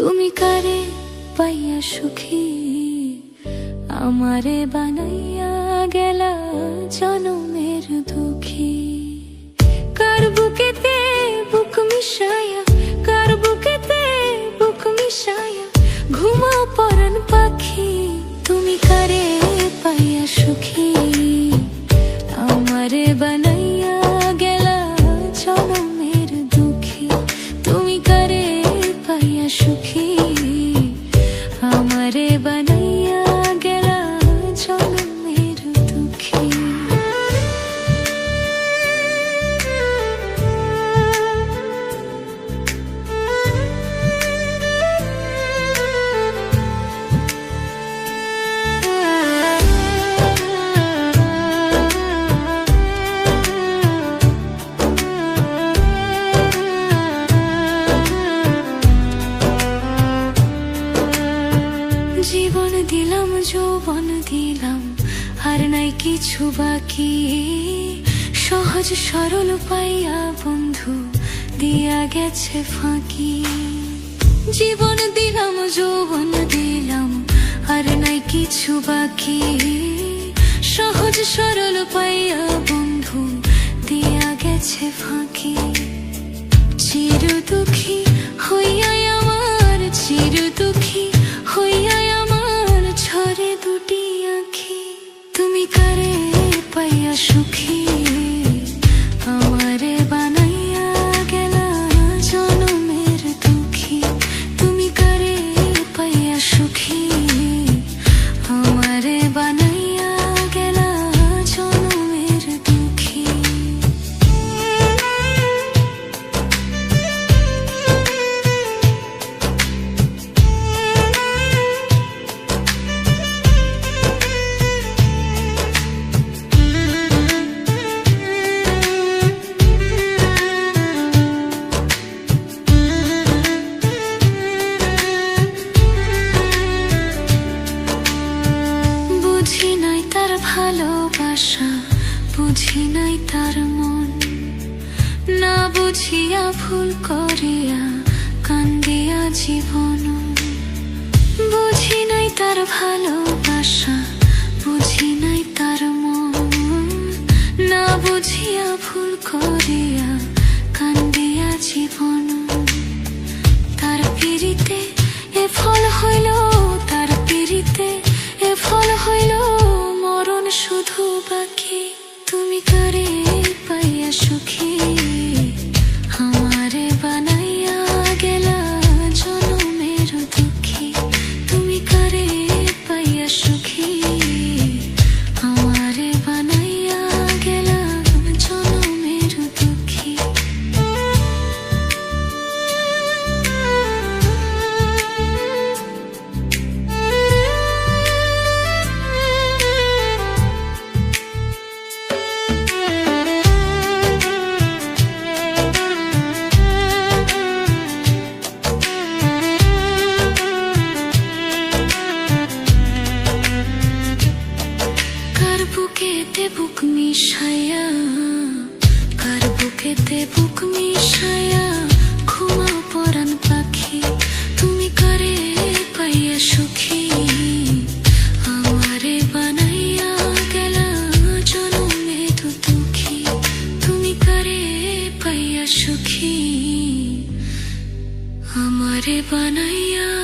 কারে পাইয়া সুখী? আমারে বানাইয়া গেলা জনমের দুঃখী। কার বুকেতে বুক মিশায়া কার বুকেতে বুক মিশায়া ঘুমাও পরান পাখি, তুমি কারে পাইয়া সুখী? আমারে বানাইয়া দিলাম, আর নাই কিছু বাকি। সহজ সরল পাইয়া বন্ধু, দিয়া গেছে ফাঁকি। জীবন দিলাম, যৌবন দিলাম, আর নাই কিছু বাকি। সহজ সরল পাইয়া বন্ধু, দিয়া গেছে ফাঁকি। চির দুঃখী হইয়াই সুখী ভালোবাসা, বুঝি নাই তার মন। না বুঝিয়া ভুল করিয়া কান্দিয়া জীবন। বুঝি নাই তার ভালোবাসা, বুঝি নাই তার মন। না বুঝিয়া ভুল করিয়া কান্দিয়া জীবন। শুধু বাকি তুমি কারে? বুকেতে বুক মিশায়া ঘুমা পরান পাখি, তুমি কারে পাইয়া সুখী। আমারে বানাইয়া গেলা তুমি কারে পাইয়া সুখী। আমারে বানাইয়া